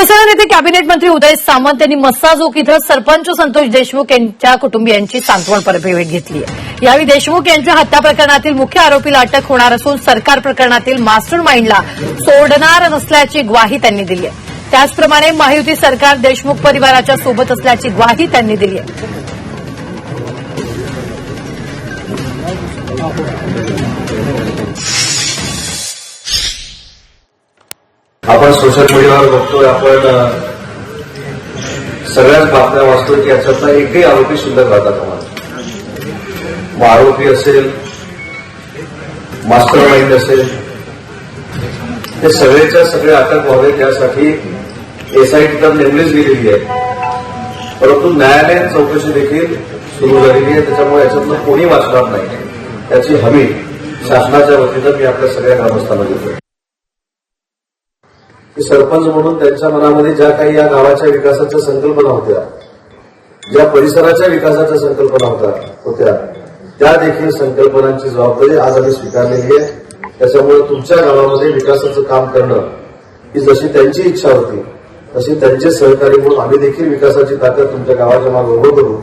शिवसेना नेते कॅबिनेट मंत्री उदय सामंत यांनी मस्साजोग इथं सरपंच संतोष देशमुख यांच्या कुटुंबियांची सांत्वनपर भेट घेतली आहे यावेळी देशमुख यांच्या हत्या प्रकरणातील मुख्य आरोपीला अटक होणार असून सरकार प्रकरणातील मास्टर माइंडला सोडणार नसल्याची ग्वाही त्यांनी दिली आहे त्याचप्रमाणे महायुती सरकार देशमुख परिवाराच्या सोबत असल्याची ग्वाही त्यांनी दिली आहे आपण सोशल मीडियावर बघतोय आपण सगळ्याच बातम्या वाचतोय की याच्यातला एकही आरोपी सुंदर राहतात आम्हाला. मग आरोपी असेल मास्टर माइंड असेल हे सगळेच्या सगळे अटक व्हावे त्यासाठी एसआयटी तर नेमलीच गेलेली आहे. परंतु न्यायालयीन चौकशी देखील सुरू झालेली आहे त्याच्यामुळे याच्यातलं कोणी वाचणार नाही. त्याची हमी शासनाच्या वतीनं मी आपल्या सगळ्या ग्रामस्थांना देतोय. की सरपंच म्हणून त्यांच्या मनामध्ये ज्या काही या गावाच्या विकासाच्या संकल्पना होत्या ज्या परिसराच्या विकासाच्या संकल्पना होत्या होत्या त्या देखील संकल्पनांची जबाबदारी आज आम्ही स्वीकारलेली आहे. त्याच्यामुळे तुमच्या गावामध्ये विकासाचं काम करणं ही जशी त्यांची इच्छा होती तशी त्यांचे सहकारी म्हणून आम्ही देखील विकासाची ताकद तुमच्या गावाच्या मागे उभं करू.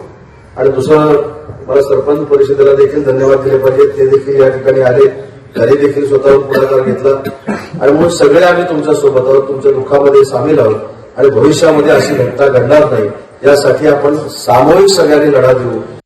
आणि दुसरं मला सरपंच परिषदेला देखील धन्यवाद दिले पाहिजे ते देखील या ठिकाणी आले. त्यांनी देखील स्वतःहून पुढाकार घेतला. आणि म्हणून सगळे आम्ही तुमच्यासोबत आहोत तुमच्या दुःखामध्ये सामील आहोत. आणि भविष्यामध्ये अशी घटना घडणार नाही यासाठी आपण सामूहिक सगळ्यांनी लढा देऊ.